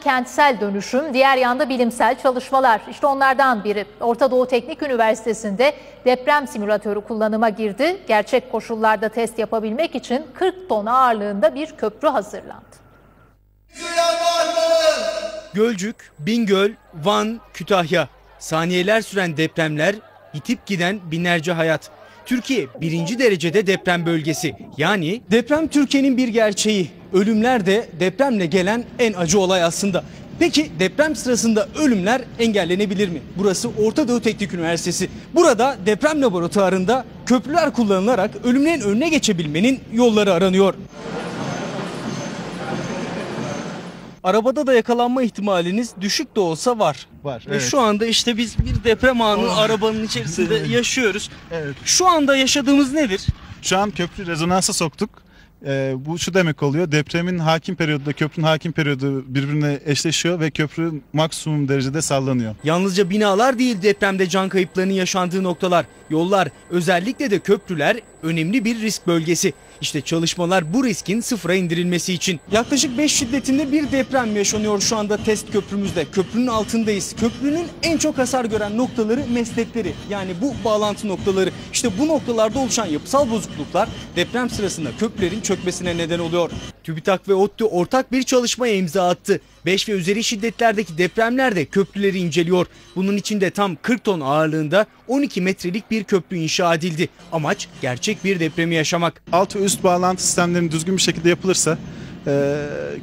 Kentsel dönüşüm, diğer yanda bilimsel çalışmalar. İşte onlardan biri. Orta Doğu Teknik Üniversitesi'nde deprem simülatörü kullanıma girdi. Gerçek koşullarda test yapabilmek için 40 ton ağırlığında bir köprü hazırlandı. Gölcük, Bingöl, Van, Kütahya. Saniyeler süren depremler, yitip giden binlerce hayat. Türkiye birinci derecede deprem bölgesi. Yani deprem Türkiye'nin bir gerçeği. Ölümler de depremle gelen en acı olay aslında. Peki deprem sırasında ölümler engellenebilir mi? Burası Orta Doğu Teknik Üniversitesi. Burada deprem laboratuvarında köprüler kullanılarak ölümlerin önüne geçebilmenin yolları aranıyor. Arabada da yakalanma ihtimaliniz düşük de olsa var. Var, Ve evet. şu anda işte biz bir deprem anı Oh. arabanın içerisinde yaşıyoruz. Evet. Şu anda yaşadığımız nedir? Şu an köprü rezonansa soktuk. Ee, bu şu demek oluyor. Depremin hakim periyoduyla köprünün hakim periyodu birbirine eşleşiyor ve köprü maksimum derecede sallanıyor. Yalnızca binalar değil depremde can kayıplarının yaşandığı noktalar. Yollar, özellikle de köprüler önemli bir risk bölgesi. İşte çalışmalar bu riskin sıfıra indirilmesi için. Yaklaşık 5 şiddetinde bir deprem yaşanıyor şu anda test köprümüzde. Köprünün altındayız. Köprünün en çok hasar gören noktaları meslekleri. Yani bu bağlantı noktaları. İşte bu noktalarda oluşan yapısal bozukluklar deprem sırasında köprülerin çökmesine neden oluyor. TÜBİTAK ve ODTÜ ortak bir çalışmaya imza attı. 5 ve üzeri şiddetlerdeki depremlerde köprüleri inceliyor. Bunun için de tam 40 ton ağırlığında 12 metrelik bir köprü inşa edildi. Amaç gerçek bir depremi yaşamak. Alt ve üst bağlantı sistemlerinin düzgün bir şekilde yapılırsa e,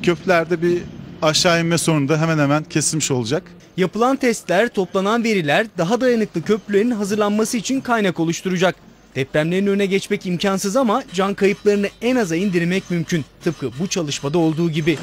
köprülerde bir aşağı inme sorunu da hemen hemen kesilmiş olacak. Yapılan testler, toplanan veriler daha dayanıklı köprülerin hazırlanması için kaynak oluşturacak. Depremlerin önüne geçmek imkansız ama can kayıplarını en aza indirmek mümkün. Tıpkı bu çalışmada olduğu gibi.